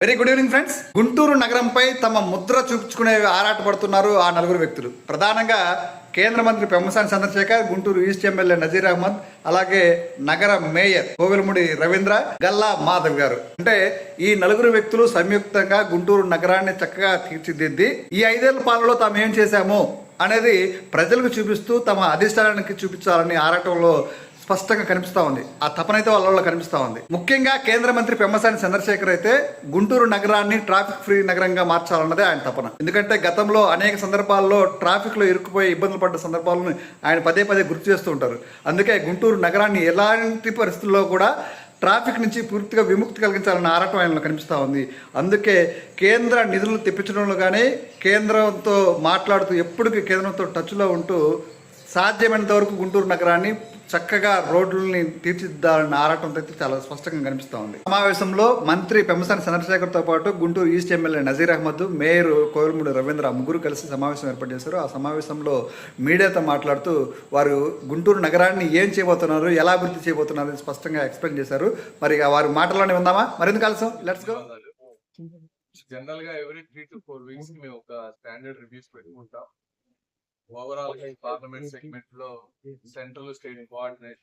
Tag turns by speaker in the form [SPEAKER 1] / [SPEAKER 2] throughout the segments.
[SPEAKER 1] Very good evening friends Guntur నగరంపై తమ ముద్ర చూపించుకునే ఆరాటపడుతున్నారు ఆ నలుగురు వ్యక్తులు. ప్రధానంగా కేంద్ర మంత్రి పెమ్మసాని చంద్రశేఖర్ గుంటూరు ఈస్ట్ ఎమ్మెల్యే నజీర్ అహ్మద్ అలాగే నగర మేయర్ కోవిలముడి రవీంద్ర గల్లా మాధవ్ గారు. అంటే ఈ నలుగురు వ్యక్తులు సంయుక్తంగా గుంటూరు నగరాన్ని చక్కగా తీర్చిదిద్ది ఈ ఐదేళ్ళ పాలలో తాము ఏం చేశాము అనేది ప్రజలకు చూపిస్తూ తమ అధిష్టానానికి చూపించాలని ఆరాటంలో స్పష్టంగా కనిపిస్తూ ఉంది. ఆ తపన అయితే వాళ్ళ కనిపిస్తూ ఉంది. ముఖ్యంగా కేంద్ర మంత్రి పెమ్మసాని చంద్రశేఖర్ అయితే గుంటూరు నగరాన్ని ట్రాఫిక్ ఫ్రీ నగరంగా మార్చాలన్నదే ఆయన తపన. ఎందుకంటే గతంలో అనేక సందర్భాల్లో ట్రాఫిక్లో ఇరుక్కుపోయి ఇబ్బందులు పడ్డ సందర్భాలను ఆయన పదే పదే గుర్తు చేస్తూ ఉంటారు. అందుకే గుంటూరు నగరాన్ని ఎలాంటి పరిస్థితుల్లో కూడా ట్రాఫిక్ నుంచి పూర్తిగా విముక్తి కలిగించాలన్న ఆరాటం ఆయనలో కనిపిస్తూ ఉంది. అందుకే కేంద్ర నిధులు తెప్పించడంలో కానీ కేంద్రంతో మాట్లాడుతూ ఎప్పటికీ కేంద్రంతో టచ్లో ఉంటూ సాధ్యమైనంత వరకు గుంటూరు నగరాన్ని చక్కగా రోడ్లని తీర్చిదిద్దాలన్న ఆరాటంతో అయితే చాలా స్పష్టంగా కనిపిస్తూ ఉంది. సమావేశంలో మంత్రి పెంబసాని చంద్రశేఖర్తో పాటు Guntur east MLA Nazeer Ahmed mayor Kovelamudi Ravindra ముగ్గురు కలిసి సమావేశం ఏర్పాటు చేశారు. ఆ సమావేశంలో మీడియాతో మాట్లాడుతూ వారు గుంటూరు నగరాన్ని ఏం చేయబోతున్నారు ఎలా అభివృద్ధి చేయబోతున్నారు అని స్పష్టంగా ఎక్స్ప్లెయిన్ చేశారు. మరి వారి మాటల్లోనే ఉందామా మరింత కలిసాం లెట్స్ గో
[SPEAKER 2] జనరల్గా every three to four weeks మేము ఒక స్టాండర్డ్ రివ్యూస్ పెట్టుకుంటాం. ఓవరాల్గా పార్లమెంట్ సెగ్మెంట్లో central state coordinate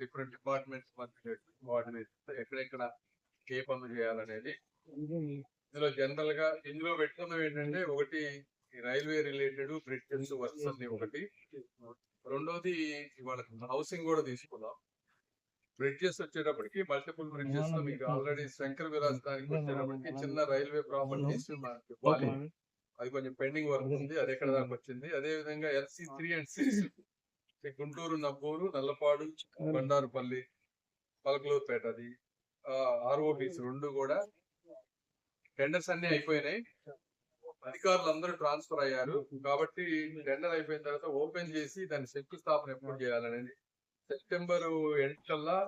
[SPEAKER 2] different departments మధ్య కోఆర్డినేట్ ఎక్కడెక్కడ ఏ పనులు చేయాలనేది ఇందులో జనరల్గా ఇందులో పెట్టుకున్నవి ఏంటంటే ఒకటి రైల్వే రిలేటెడ్ బ్రిడ్జెస్ వర్క్స్ అన్ని ఒకటి. రెండోది ఇవాళ హౌసింగ్ కూడా తీసుకున్నాం. బ్రిడ్జెస్ వచ్చేటప్పటికి మల్టిపుల్ బ్రిడ్జెస్ మీకు ఆల్రెడీ శంకర్ విలాస్ దానికి వచ్చేటప్పటికి చిన్న రైల్వే ప్రాపర్టీస్ మనకి అది కొంచెం పెండింగ్ వర్క్ ఉంది అది ఎక్కడ దాకా వచ్చింది. అదే విధంగా LC three and six. Guntur Nabbur Nallapadu Bandarupalli Palakaluripeta అది. ఆర్ఓబిస్ రెండు కూడా టెండర్స్ అన్ని అయిపోయినాయి. అధికారులు అందరూ ట్రాన్స్ఫర్ అయ్యారు. కాబట్టి టెండర్ అయిపోయిన తర్వాత ఓపెన్ చేసి దాని శంకుస్థాపన ఎప్పుడు చేయాలనేది. సెప్టెంబర్ ఎండ్ కల్లా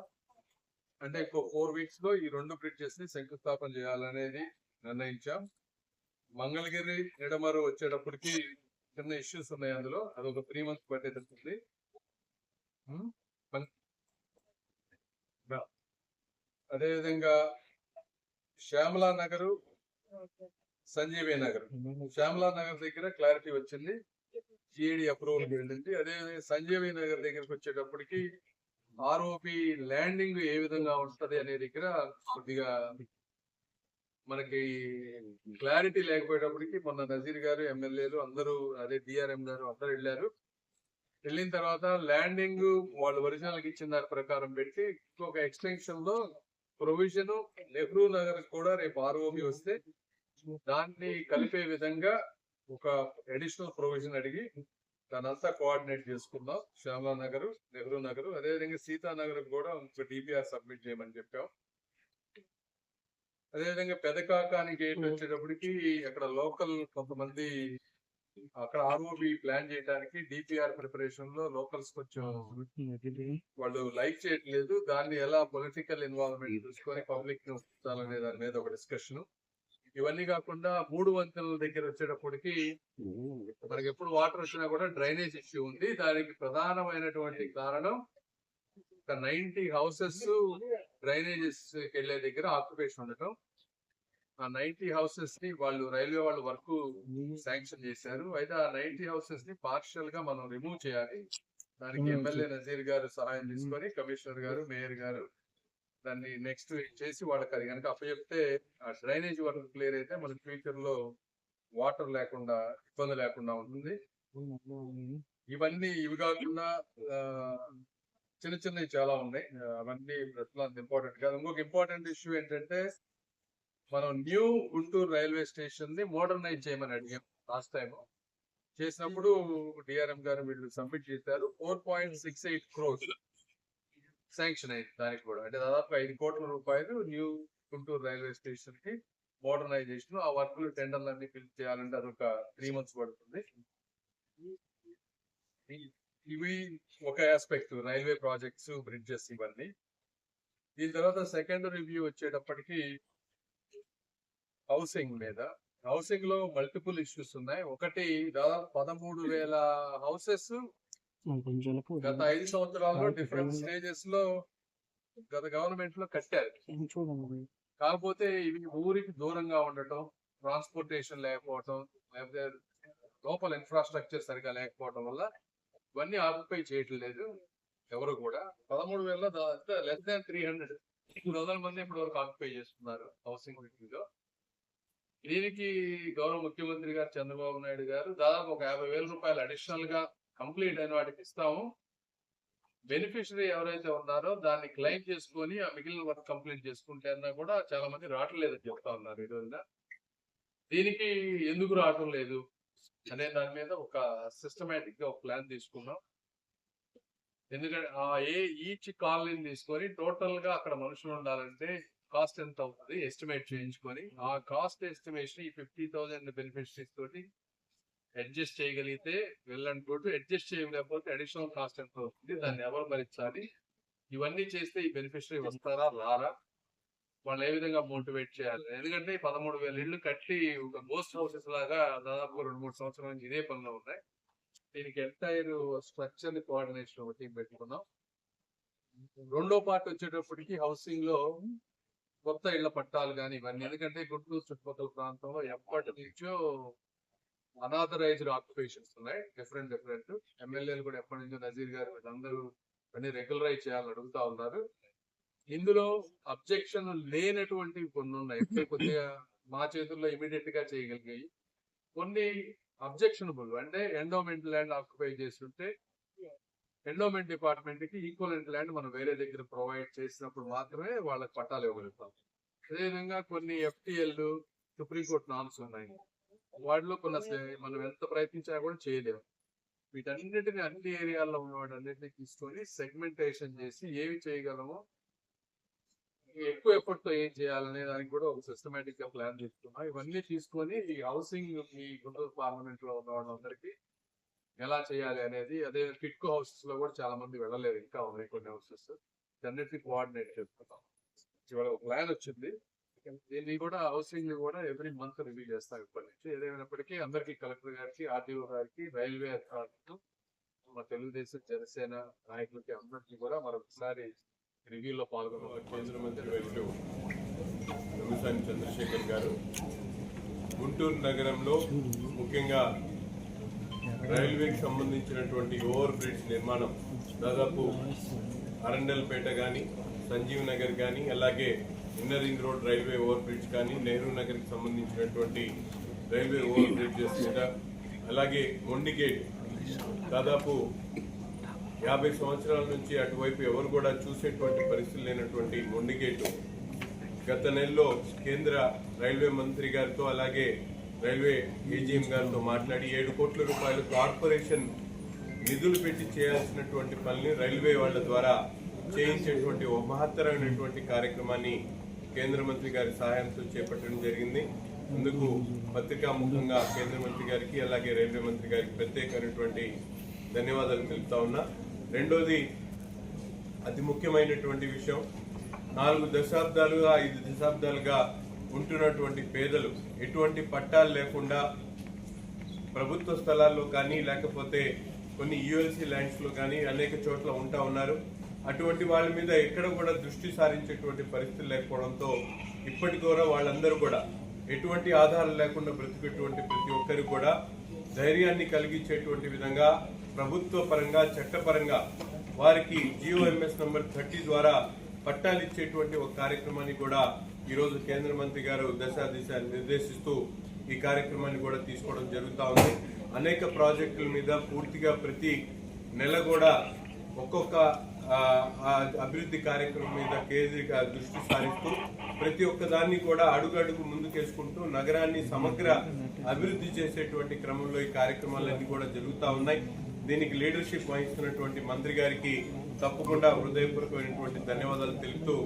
[SPEAKER 2] అంటే ఇంకో ఫోర్ వీక్స్లో ఈ రెండు బ్రిడ్జెస్ని శంకుస్థాపన చేయాలనేది నిర్ణయించాం. మంగళగిరి నిడమరు వచ్చేటప్పటికి చిన్న ఇష్యూస్ ఉన్నాయి అందులో. అది ఒక త్రీ మంత్స్ పట్టేటట్టుంది తెలుస్తుంది అదేవిధంగా శ్యామలా నగరు సంజీవి నగర్. శ్యామలా నగర్ దగ్గర క్లారిటీ వచ్చింది. సిఐడి అప్రూవల్ వెళ్ళింది. అదే సంజీవి నగర్ దగ్గరికి వచ్చేటప్పటికి ఆర్ఓపి ల్యాండింగ్ ఏ విధంగా ఉంటది అనే దగ్గర కొద్దిగా మనకి క్లారిటీ లేకపోయేటప్పటికి మొన్న నజీర్ గారు ఎమ్మెల్యేలు అందరూ అదే డిఆర్ఎం గారు అందరూ వెళ్ళారు. వెళ్ళిన తర్వాత ల్యాండింగ్ వాళ్ళు ఒరిజినల్ ఇచ్చిన దాని ప్రకారం పెట్టి ఒక ఎక్స్టెన్షన్లో ప్రొవిజన్ నెహ్రూ నగర్ కూడా రేపు ఆర్ఓబి వస్తే దాన్ని కలిపే విధంగా ఒక అడిషనల్ ప్రొవిజన్ అడిగి దానంతా కోఆర్డినేట్ చేసుకుందాం. శ్యామలా నగర్ నెహ్రూ నగర్ అదేవిధంగా సీతానగర్ కూడా ఒక డిపిఆర్ సబ్మిట్ చేయమని చెప్పాం. అదేవిధంగా పెదకాకాని గేట్ వచ్చేటప్పటికి అక్కడ లోకల్ కొంతమంది అక్కడ ఆర్ఓబి ప్లాన్ చేయడానికి డిపిఆర్ ప్రిపరేషన్లో లోకల్స్ కొంచెం వాళ్ళు లైక్ చేయట్లేదు. దాన్ని ఎలా పొలిటికల్ ఇన్వాల్వ్మెంట్ చూసుకొని పబ్లిక్ని ఉంచాలనే దాని మీద ఒక డిస్కషన్ ఇవన్నీ కాకుండా మూడు వంతెనల దగ్గర వచ్చేటప్పటికి మనకి ఎప్పుడు వాటర్ వచ్చినా కూడా డ్రైనేజ్ ఇష్యూ ఉంది. దానికి ప్రధానమైనటువంటి కారణం నైన్టీ హౌసెస్ డ్రైనేజెస్ వెళ్ళే దగ్గర ఆక్యుపేషన్ ఉండటం. ఆ నైన్టీ హౌసెస్ని వాళ్ళు రైల్వే వాళ్ళు వర్క్ శాంక్షన్ చేశారు. అయితే ఆ నైన్టీ హౌసెస్ని పార్షియల్గా మనం రిమూవ్ చేయాలి. దానికి ఎమ్మెల్యే నజీర్ గారు సహాయం తీసుకొని కమిషనర్ గారు మేయర్ గారు దాన్ని నెక్స్ట్ చేసి వాళ్ళకి అది కనుక అప్పచెప్తే ఆ డ్రైనేజ్ వర్క్ క్లియర్ అయితే మన ఫ్యూచర్లో వాటర్ లేకుండా ఇబ్బంది లేకుండా ఉంటుంది. ఇవన్నీ ఇవి కాకుండా చిన్న చిన్నవి చాలా ఉన్నాయి. అవన్నీ ప్రస్తుతం ఇంపార్టెంట్ కాదు. ఇంకొక ఇంపార్టెంట్ ఇష్యూ ఏంటంటే మనం న్యూ గుంటూరు రైల్వే స్టేషన్ని మోడర్నైజ్ చేయమని అడిగాం లాస్ట్ టైం చేసినప్పుడు డిఆర్ఎం గారు వీళ్ళు సబ్మిట్ చేశారు. Four point six eight crores sanction అయింది దానికి కూడా. అంటే దాదాపు ఐదు కోట్ల రూపాయలు న్యూ గుంటూరు రైల్వే స్టేషన్కి మోడర్నైజేషన్ ఆ వర్క్లు టెండర్లు అన్ని ఫిల్ చేయాలంటే అదొక త్రీ మంత్స్ పడుతుంది. ఇవి ఒక ఆస్పెక్ట్ రైల్వే ప్రాజెక్ట్స్ బ్రిడ్జెస్ ఇవన్నీ. దీని తర్వాత సెకండ్ రివ్యూ వచ్చేటప్పటికి హౌసింగ్ మీద. హౌసింగ్లో మల్టిపుల్ ఇష్యూస్ ఉన్నాయి. ఒకటి దాదాపు పదమూడు వేల హౌసెస్ గత ఐదు సంవత్సరాల్లో డిఫరెంట్ స్టేజెస్లో గత గవర్నమెంట్లో కట్టారు. కాకపోతే ఇవి ఊరికి దూరంగా ఉండటం ట్రాన్స్పోర్టేషన్ లేకపోవటం లేకపోతే లోపల ఇన్ఫ్రాస్ట్రక్చర్ సరిగా లేకపోవడం వల్ల ఇవన్నీ ఆక్యుపై చేయట్లేదు. ఎవరు కూడా. పదమూడు వేల లెస్ దాన్ త్రీ హండ్రెడ్ మూడు వందల మంది ఇప్పటి వరకు ఆక్యుపై చేస్తున్నారు హౌసింగ్లో దీనికి గౌరవ ముఖ్యమంత్రి గారు చంద్రబాబు నాయుడు గారు దాదాపు ఒక యాభై వేల రూపాయలు అడిషనల్గా కంప్లీట్ అయిన వాటికి ఇస్తాము. బెనిఫిషరీ ఎవరైతే ఉన్నారో దాన్ని క్లెయిమ్ చేసుకొని ఆ మిగిలిన వర్క్ కంప్లీట్ చేసుకుంటే అన్నా కూడా చాలా మంది రావట్లేదని చెప్తా ఉన్నారు ఈ రోజున. దీనికి ఎందుకు రావటం లేదు? అనే దాని మీద ఒక సిస్టమేటిక్గా ఒక ప్లాన్ తీసుకున్నాం. ఎందుకంటే ఆ ఏ ఈచ్ కాలనీని తీసుకొని టోటల్గా అక్కడ మనుషులు ఉండాలంటే కాస్ట్ ఎంత అవుతుంది ఎస్టిమేట్ చేయించుకొని ఆ కాస్ట్ ఎస్టిమేషన్ ఈ ఫిఫ్టీ థౌసండ్ బెనిఫిషరీస్ తోటి అడ్జస్ట్ చేయగలిగితే వెళ్ళనుకుంటూ అడ్జస్ట్ చేయలేకపోతే అడిషనల్ కాస్ట్ ఎంత అవుతుంది? దాన్ని ఎవరు భరించాలి? ఇవన్నీ చేస్తే ఈ బెనిఫిషరీ వస్తారా? రారా? వాళ్ళు ఏ విధంగా మోటివేట్ చేయాలి? ఎందుకంటే ఈ పదమూడు వేల ఇళ్ళు కట్టి ఒక గోస్ట్ హౌసెస్ లాగా దాదాపు రెండు మూడు సంవత్సరాల నుంచి ఇదే పనిలో ఉన్నాయి. దీనికి ఎంటైర్ స్ట్రక్చర్ని కోఆర్డినేషన్ ఒక టీం పెట్టుకున్నాం. రెండో పార్ట్ వచ్చేటప్పటికి హౌసింగ్లో కొత్త ఇళ్ళ పట్టాలు కానీ ఇవన్నీ. ఎందుకంటే గుంటూరు చుట్టుపక్కల ప్రాంతంలో ఎప్పటి నుంచో అనాథరైజ్డ్ ఆక్యుపేషన్స్ ఉన్నాయి. డిఫరెంట్ డిఫరెంట్ ఎమ్మెల్యేలు కూడా ఎప్పటి నుంచో నజీర్ గారు వీళ్ళందరూ అన్ని రెగ్యులరైజ్ చేయాలని అడుగుతా ఉన్నారు. ఇందులో అబ్జెక్షన్ లేనటువంటివి కొన్ని ఉన్నాయి కొద్దిగా మా చేతుల్లో ఇమీడియట్గా చేయగలిగాయి. కొన్ని అబ్జెక్షనబుల్ అంటే ఎండోమెంట్ ల్యాండ్ ఆక్యుపై చేస్తుంటే ఎండోమెంట్ డిపార్ట్మెంట్కి ఈక్వలెంట్ ల్యాండ్ మనం వేరే దగ్గర ప్రొవైడ్ చేసినప్పుడు మాత్రమే వాళ్ళకి పట్టాలు ఇవ్వగలుగుతాం. అదేవిధంగా కొన్ని ఎఫ్టిఎల్ సుప్రీంకోర్టు నామ్స్ ఉన్నాయి. వాటిలో కొన్ని అసలు మనం ఎంత ప్రయత్నించినా కూడా చేయలేము. వీటన్నిటిని అన్ని ఏరియాల్లో ఉన్న వాటన్నిటిని తీసుకొని సెగ్మెంటేషన్ చేసి ఏవి చేయగలమో ఎక్కువ ఎఫర్ట్తో ఏం చేయాలనే దానికి కూడా ఒక సిస్టమేటిక్గా ప్లాన్ తీసుకున్నాం. ఇవన్నీ తీసుకొని ఈ హౌసింగ్ ఈ గుంటూరు పార్లమెంట్లో ఉన్న వాళ్ళందరికీ ఎలా చేయాలి అనేది అదే కిట్కో హౌసెస్లో కూడా చాలా మంది వెళ్ళలేదు ఇంకా ఉన్నాయి కొన్ని హౌసెస్ అన్నిటిని కోఆర్డినేట్ చేసుకుంటాం. ఇవాళ ఒక ప్లాన్ వచ్చింది. దీన్ని కూడా హౌసింగ్ కూడా ఎవ్రీ మంత్ రివ్యూ చేస్తాం ఇప్పటి నుంచి. ఏదైనప్పటికీ అందరికీ కలెక్టర్ గారికి ఆర్టీఓ గారికి రైల్వే అధికారులకు మా తెలుగుదేశం జనసేన నాయకులకి అందరికీ కూడా మరొకసారి రివ్యూలో పాల్గొన్న
[SPEAKER 3] కేంద్ర మంత్రి వైద్యులు రమేశాని చంద్రశేఖర్ గారు గుంటూరు నగరంలో ముఖ్యంగా రైల్వేకి సంబంధించినటువంటి ఓవర్ బ్రిడ్జ్ నిర్మాణం దాదాపు అరండల్పేట కానీ సంజీవ్ నగర్ కానీ అలాగే inner ring road railway over bridge కానీ నెహ్రూ నగర్కి సంబంధించినటువంటి రైల్వే ఓవర్ బ్రిడ్జెస్ మీద అలాగే మొండిగేట్ దాదాపు యాభై సంవత్సరాల నుంచి అటువైపు ఎవరు కూడా చూసేటువంటి పరిస్థితి లేనటువంటి మొండిగేటు. గత నెలలో కేంద్ర రైల్వే మంత్రి గారితో అలాగే రైల్వే ఏజీఎం గారితో మాట్లాడి ఏడు కోట్ల రూపాయలు కార్పొరేషన్ నిధులు పెట్టి చేయాల్సినటువంటి పనిని రైల్వే వాళ్ళ ద్వారా చేయించేటువంటి ఒక మహత్తరమైనటువంటి కార్యక్రమాన్ని కేంద్ర మంత్రి గారి సహాయంతో చేపట్టడం జరిగింది. అందుకు పత్రికా ముఖంగా కేంద్ర మంత్రి గారికి అలాగే రైల్వే మంత్రి గారికి ప్రత్యేకమైనటువంటి ధన్యవాదాలు తెలుపుతా ఉన్నా. రెండోది అతి ముఖ్యమైనటువంటి విషయం. నాలుగు దశాబ్దాలుగా ఐదు దశాబ్దాలుగా ఉంటున్నటువంటి పేదలు ఎటువంటి పట్టాలు లేకుండా ప్రభుత్వ స్థలాల్లో కానీ లేకపోతే కొన్ని యుఎల్సి ల్యాండ్స్లో కానీ అనేక చోట్ల ఉంటా ఉన్నారు. అటువంటి వాళ్ళ మీద ఎక్కడ కూడా దృష్టి సారించేటువంటి పరిస్థితులు లేకపోవడంతో ఇప్పటి కూడా వాళ్ళందరూ కూడా ఎటువంటి ఆధారం లేకుండా బ్రతికేటువంటి ప్రతి ఒక్కరికి కూడా ధైర్యాన్ని కలిగించేటువంటి విధంగా ప్రభుత్వ పరంగా చట్టపరంగా వారికి జియోఎంఎస్ నంబర్ థర్టీ ద్వారా పట్టాలు ఇచ్చేటువంటి ఒక కార్యక్రమాన్ని కూడా ఈరోజు కేంద్ర మంత్రి గారు దశ దిశ నిర్దేశిస్తూ ఈ కార్యక్రమాన్ని కూడా తీసుకోవడం జరుగుతూ ఉంది. అనేక ప్రాజెక్టుల మీద పూర్తిగా ప్రతి నెల కూడా ఒక్కొక్క అభివృద్ధి కార్యక్రమం మీద కేజీ దృష్టి సారిస్తూ ప్రతి ఒక్క దాన్ని కూడా అడుగడుగు ముందుకేసుకుంటూ నగరాన్ని సమగ్ర అభివృద్ధి చేసేటువంటి క్రమంలో ఈ కార్యక్రమాలన్నీ కూడా జరుగుతూ ఉన్నాయి. దీనికి లీడర్షిప్ వహిస్తున్నటువంటి మంత్రి గారికి తప్పకుండా హృదయపూర్వకమైనటువంటి ధన్యవాదాలు తెలుపుతూ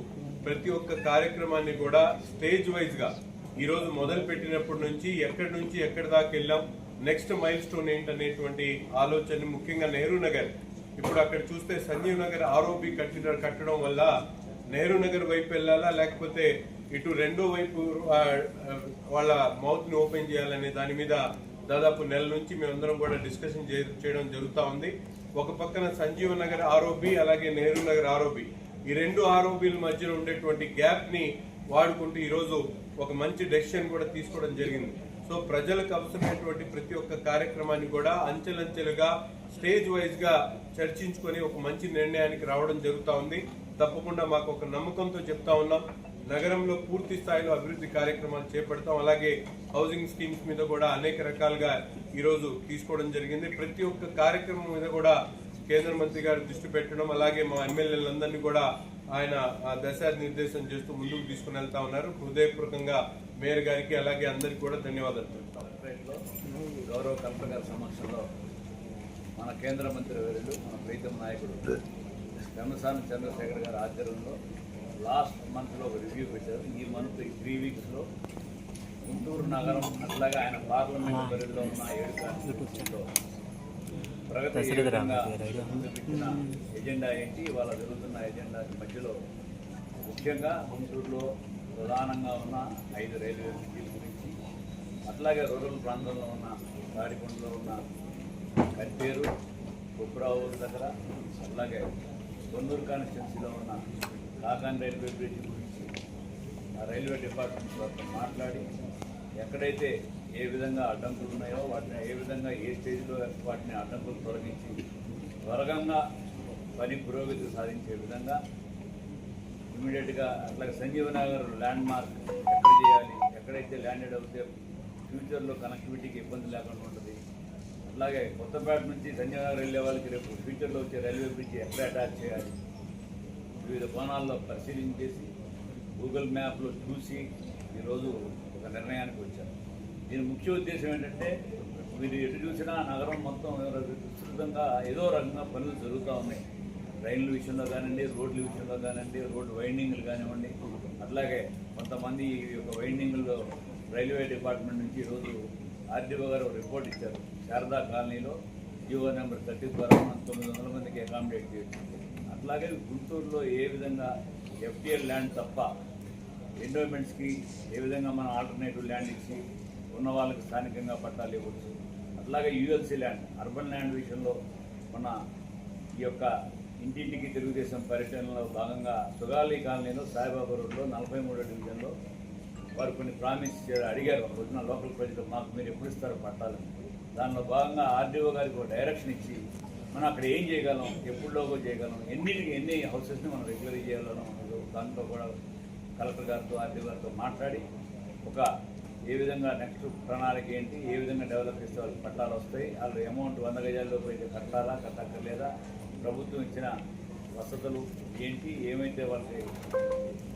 [SPEAKER 3] ప్రతి ఒక్క కార్యక్రమాన్ని కూడా స్టేజ్ వైజ్గా ఈరోజు మొదలు పెట్టినప్పటి నుంచి ఎక్కడి నుంచి ఎక్కడి దాకా వెళ్ళాం నెక్స్ట్ మైల్ స్టోన్ ఏంటనేటువంటి ఆలోచన ముఖ్యంగా నెహ్రూ నగర్. ఇప్పుడు అక్కడ చూస్తే సంజీవ్ నగర్ ఆరోపి కట్టిన కట్టడం వల్ల నెహ్రూ నగర్ వైపు వెళ్ళాలా లేకపోతే ఇటు రెండో వైపు వాళ్ళ మౌత్ని ఓపెన్ చేయాలనే దాని మీద దాదాపు నెల నుంచి మేమందరం కూడా డిస్కషన్ చేయడం జరుగుతూ ఉంది. ఒక పక్కన సంజీవ నగర్ ఆరోపి అలాగే నెహ్రూ నగర్ ఆరోపి ఈ రెండు ఆరోపీల మధ్యన ఉండేటువంటి గ్యాప్ని వాడుకుంటూ ఈరోజు ఒక మంచి డెసిషన్ కూడా తీసుకోవడం జరిగింది. సో ప్రజలకు అవసరమైనటువంటి ప్రతి ఒక్క కార్యక్రమాన్ని కూడా అంచెలంచెలుగా స్టేజ్ వైజ్గా చర్చించుకొని ఒక మంచి నిర్ణయానికి రావడం జరుగుతూ ఉంది. తప్పకుండా మాకు ఒక నమ్మకంతో చెప్తా ఉన్నాం. నగరంలో పూర్తి స్థాయిలో అభివృద్ధి కార్యక్రమాలు చేపడతాం. అలాగే హౌసింగ్ స్కీమ్స్ మీద కూడా అనేక రకాలుగా ఈరోజు తీసుకోవడం జరిగింది. ప్రతి ఒక్క కార్యక్రమం మీద కూడా కేంద్ర మంత్రి గారు దృష్టి పెట్టడం అలాగే మా ఎమ్మెల్యేలందరినీ కూడా ఆయన ఆ దశ నిర్దేశం చేస్తూ ముందుకు తీసుకుని వెళ్తా ఉన్నారు. హృదయపూర్వకంగా మేయర్ గారికి అలాగే అందరికీ కూడా ధన్యవాదాలు
[SPEAKER 4] గౌరవ కలెక్టర్ గారి సమక్షంలో మన కేంద్ర మంత్రి వర్యులు మన ప్రీతం నాయకుడు. ఘనస్వామి చంద్రశేఖర్ గారి ఆధ్వర్యంలో లాస్ట్ మంత్లో ఒక రివ్యూ పెట్టారు. ఈ మంత్ ఈ త్రీ వీక్స్లో గుంటూరు నగరం అట్లాగే ఆయన పార్లమెంట్ పరిధిలో ఉన్న ఏడు కాన్స్టిట్యూన్సీలో ప్రగతి పెట్టిన ఎజెండా ఏంటి? వాళ్ళ జరుగుతున్న ఎజెండా మధ్యలో ముఖ్యంగా గుంటూరులో ప్రధానంగా ఉన్న ఐదు రైల్వే బ్రిడ్జిల గురించి అట్లాగే రూరల్ ప్రాంతంలో ఉన్న తాడికొండలో ఉన్న కరిపేరు కుప్రావు దగ్గర అట్లాగే కొన్నూరు కాన్స్టిట్యున్సీలో ఉన్న కాకాన్ రైల్వే బ్రిడ్జ్ గురించి ఆ రైల్వే డిపార్ట్మెంట్ వారితో మాట్లాడి ఎక్కడైతే ఏ విధంగా అడ్డంకులు ఉన్నాయో వాటిని ఏ విధంగా ఏ స్టేజ్లో వాటిని అడ్డంకులు తొలగించి త్వరగా పని పురోగతి సాధించే విధంగా ఇమీడియట్గా అట్లాగే సంజీవ నగర్ ల్యాండ్ మార్క్ ఎక్కడ చేయాలి ఎక్కడైతే ల్యాండెడ్ అవుతే ఫ్యూచర్లో కనెక్టివిటీకి ఇబ్బంది లేకుండా ఉంటుంది. అట్లాగే కొత్తపేట నుంచి సంజీవ నగర్ వెళ్ళే వాళ్ళకి రేపు ఫ్యూచర్లో వచ్చే రైల్వే బ్రిడ్జ్ ఎక్కడ అటాచ్ చేయాలి వివిధ కోణాల్లో పరిశీలించేసి గూగుల్ మ్యాప్లో చూసి ఈరోజు ఒక నిర్ణయానికి వచ్చారు. దీని ముఖ్య ఉద్దేశం ఏంటంటే మీరు ఎటు చూసినా నగరం మొత్తం విస్తృతంగా ఏదో రకంగా పనులు జరుగుతూ ఉన్నాయి. రైళ్ళ విషయంలో కానివ్వండి రోడ్ల విషయంలో కానివ్వండి రోడ్డు వైండింగ్లు కానివ్వండి. అట్లాగే కొంతమంది ఈ యొక్క వైండింగ్లో రైల్వే డిపార్ట్మెంట్ నుంచి ఈరోజు ఆర్డీఓ గారు ఒక రిపోర్ట్ ఇచ్చారు. శారదా కాలనీలో జీవో నెంబర్ థర్టీ ద్వారా మనం తొమ్మిది వందల మందికి అకామిడేట్ చేయొచ్చు అట్లాగే గుంటూరులో ఏ విధంగా ఎఫ్టీఎల్ ల్యాండ్ తప్ప ఎండోమెంట్స్కి ఏ విధంగా మనం ఆల్టర్నేటివ్ ల్యాండ్ ఇచ్చి ఉన్న వాళ్ళకి స్థానికంగా పట్టాలు ఇవ్వచ్చు. అట్లాగే యూఎల్సీ ల్యాండ్ అర్బన్ ల్యాండ్ విషయంలో మన ఈ యొక్క ఇంటింటికి తెలుగుదేశం పర్యటనలో భాగంగా సుగాలి కాలనీలో సాయిబాబా రోడ్లో నలభై మూడో డివిజన్లో వారు కొన్ని ప్రామిస్ అడిగారు ఒక రోజున లోకల్ ప్రజలు మాకు మీరు ఎప్పుడు ఇస్తారో పట్టాలని. దానిలో భాగంగా ఆర్డీఓ గారికి ఒక డైరెక్షన్ ఇచ్చి మనం అక్కడ ఏం చేయగలం? ఎప్పుడులోగో చేయగలం. ఎన్నిటికి ఎన్ని హౌసెస్ని మనం రెగ్యులర్ చేయగలం దాంట్లో కూడా కలెక్టర్ గారితో ఆర్టీ గారితో మాట్లాడి ఒక ఏ విధంగా నెక్స్ట్ ప్రణాళిక ఏంటి ఏ విధంగా డెవలప్ చేస్తే వాళ్ళకి పట్టాలు వస్తాయి వాళ్ళు అమౌంట్ వంద గజాల్లోపు అయితే కట్టాలా కట్టక్కర్లేదా ప్రభుత్వం ఇచ్చిన వసతులు ఏంటి ఏమైతే వాళ్ళకి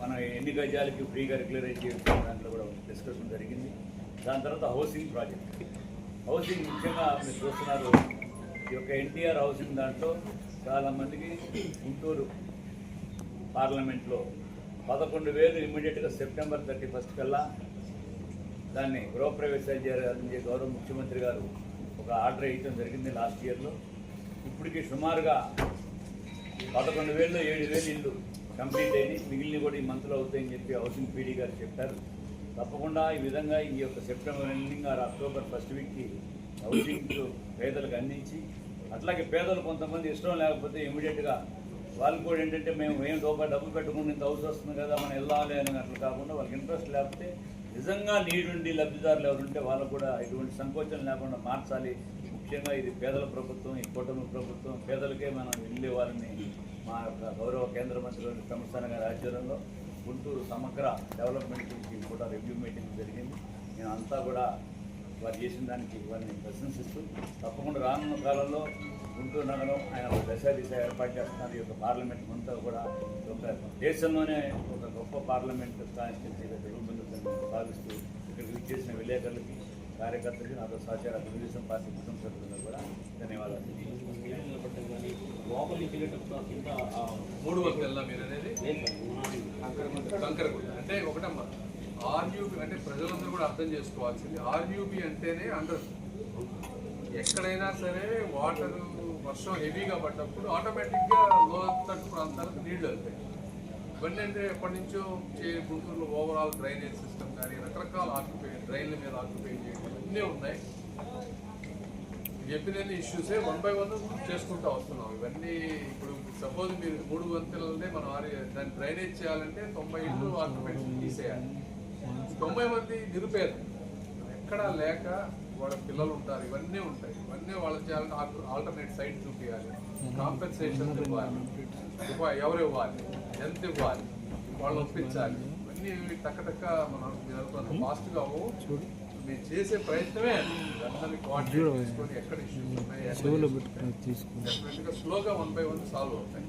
[SPEAKER 4] మనం ఎన్ని గజాలకి ఫ్రీగా రెగ్యులర్ చేయొచ్చు దాంట్లో కూడా డిస్కషన్ జరిగింది. దాని తర్వాత హౌసింగ్ ప్రాజెక్ట్ హౌసింగ్ ముఖ్యంగా మీరు చూస్తున్నారు ఈ యొక్క ఎన్టీఆర్ హౌసింగ్ దాంట్లో చాలామందికి గుంటూరు పార్లమెంట్లో పదకొండు వేలు ఇమ్మీడియట్గా సెప్టెంబర్ థర్టీ ఫస్ట్ కల్లా దాన్ని గృహప్రవేశాలు చేయాలని గౌరవ ముఖ్యమంత్రి గారు ఒక ఆర్డర్ ఇవ్వడం జరిగింది లాస్ట్ ఇయర్లో. ఇప్పటికి సుమారుగా పదకొండు వేలు ఏడు వేలు ఇల్లు కంప్లీట్ అయినాయి. మిగిలిన కూడా ఈ మంత్లో అవుతాయని చెప్పి హౌసింగ్ పీడీ గారు చెప్పారు. తప్పకుండా ఈ విధంగా ఈ యొక్క September ending or October first వీక్కి హౌసింగ్ పేదలకు అందించి అట్లాగే పేదలు కొంతమంది ఇష్టం లేకపోతే ఇమీడియట్గా వాళ్ళు కూడా ఏంటంటే మేము ఏం రూపాయి డబ్బు పెట్టుకుని ఇంత హౌస్ వస్తుంది కదా మనం వెళ్ళాలి అని అట్లా కాకుండా వాళ్ళకి ఇంట్రెస్ట్ లేకపోతే నిజంగా నీడుండి లబ్ధిదారులు ఎవరుంటే వాళ్ళకు కూడా ఇటువంటి సంకోచం లేకుండా మార్చాలి. ముఖ్యంగా ఇది పేదల ప్రభుత్వం ఈ కూటమి ప్రభుత్వం పేదలకే మనం వెళ్ళే వారిని మా యొక్క గౌరవ కేంద్ర మంత్రి సంస్థాన గారి ఆధ్వర్యంలో గుంటూరు సమగ్ర డెవలప్మెంట్ గురించి కూడా రివ్యూ మీటింగ్ జరిగింది. మేము అంతా కూడా వారు చేసిన దానికి వారిని ప్రశంసిస్తూ తప్పకుండా రానున్న కాలంలో గుంటూరు నగరం ఆయన ఒక దశ దిశ ఏర్పాటు చేస్తున్నారు. ఈ యొక్క పార్లమెంట్ అంతా కూడా ఒక దేశంలోనే ఒక గొప్ప పార్లమెంట్ కాన్స్టిట్యూన్సీగా జరుగుతుందని భావిస్తూ ఇక్కడికి విచ్చేసిన విలేకరులకి కార్యకర్తలకి నాతో సహచార తెలుగుదేశం పార్టీ కుటుంబ సభ్యులకు కూడా ధన్యవాదాలు.
[SPEAKER 5] లోపలికి వెళ్ళేటప్పుడు
[SPEAKER 2] మూడు వరకు వెళ్దాం మీరు అనేది కంకరగుంట అంటే ఒకటమ్మా. ఆర్యూబీ అంటే ప్రజలందరూ కూడా అర్థం చేసుకోవాల్సింది. ఆర్యూబీ అంటేనే అండర్. ఎక్కడైనా సరే వాటర్ వర్షం హెవీగా పడ్డప్పుడు ఆటోమేటిక్గా లోతట్టు ప్రాంతాలకు నీళ్ళు వెళ్తాయి. ఇవన్నీ అంటే ఎప్పటి నుంచో చే- గుంటూరులో ఓవరాల్ డ్రైనేజ్ సిస్టమ్ కానీ రకరకాల ఆక్యుపై డ్రైన్ల మీద ఆక్యుపై చేయడం ఇవన్నీ ఉన్నాయి. చెప్పిన ఇష్యూసే వన్ బై వన్ చేసుకుంటూ వస్తున్నాం. ఇవన్నీ ఇప్పుడు సపోజ్ మీరు మూడు వంతులనే మనం ఆరు దాన్ని డ్రైనేజ్ చేయాలంటే తొంభై ఇళ్ళు ఆక్యుపెంట్స్ తీసేయాలి. తొంభై మంది నిరుపేద. ఎక్కడా లేక వాళ్ళ పిల్లలు ఉంటారు ఇవన్నీ ఉంటాయి. ఇవన్నీ వాళ్ళకి చేయాలంటే ఆల్టర్నేట్ సైట్ చూపించాలి కాంపెన్సేషన్ ఇవ్వాలి. ఇవ్వ- ఎవరు ఇవ్వాలి ఎంత ఇవ్వాలి వాళ్ళు ఒప్పించాలి. ఇవన్నీ టక్క టక్క మనం అనుకున్న ఫాస్ట్గా మీరు చేసే ప్రయత్నమే అందరినీ కోఆర్డినేట్ చేసుకొని ఎక్కడ ఇష్యూస్ ఉన్నాయి డెఫినెట్గా స్లోగా వన్ బై వన్ సాల్వ్ అవుతాయి.